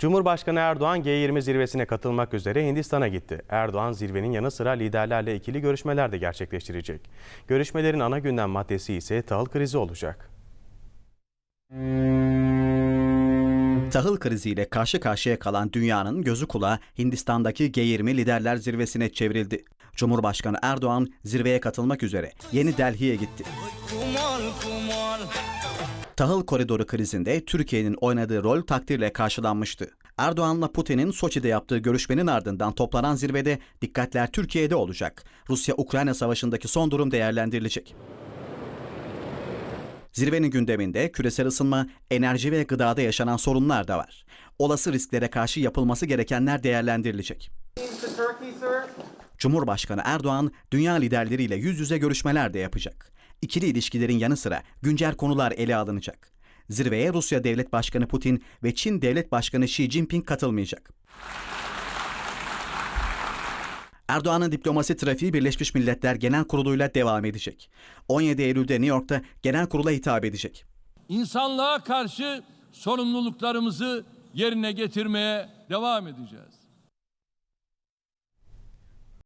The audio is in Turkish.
Cumhurbaşkanı Erdoğan G20 zirvesine katılmak üzere Hindistan'a gitti. Erdoğan zirvenin yanı sıra liderlerle ikili görüşmeler de gerçekleştirecek. Görüşmelerin ana gündem maddesi ise tahıl krizi olacak. Tahıl kriziyle karşı karşıya kalan dünyanın gözü kulağı Hindistan'daki G20 liderler zirvesine çevrildi. Cumhurbaşkanı Erdoğan zirveye katılmak üzere Yeni Delhi'ye gitti. Tahıl koridoru krizinde Türkiye'nin oynadığı rol takdirle karşılanmıştı. Erdoğan'la Putin'in Soçi'de yaptığı görüşmenin ardından toplanan zirvede dikkatler Türkiye'de olacak. Rusya-Ukrayna savaşındaki son durum değerlendirilecek. Zirvenin gündeminde küresel ısınma, enerji ve gıdada yaşanan sorunlar da var. Olası risklere karşı yapılması gerekenler değerlendirilecek. Cumhurbaşkanı Erdoğan, dünya liderleriyle yüz yüze görüşmeler de yapacak. İkili ilişkilerin yanı sıra güncel konular ele alınacak. Zirveye Rusya Devlet Başkanı Putin ve Çin Devlet Başkanı Xi Jinping katılmayacak. Erdoğan'ın diplomasi trafiği Birleşmiş Milletler Genel Kurulu'yla devam edecek. 17 Eylül'de New York'ta genel kurula hitap edecek. İnsanlığa karşı sorumluluklarımızı yerine getirmeye devam edeceğiz.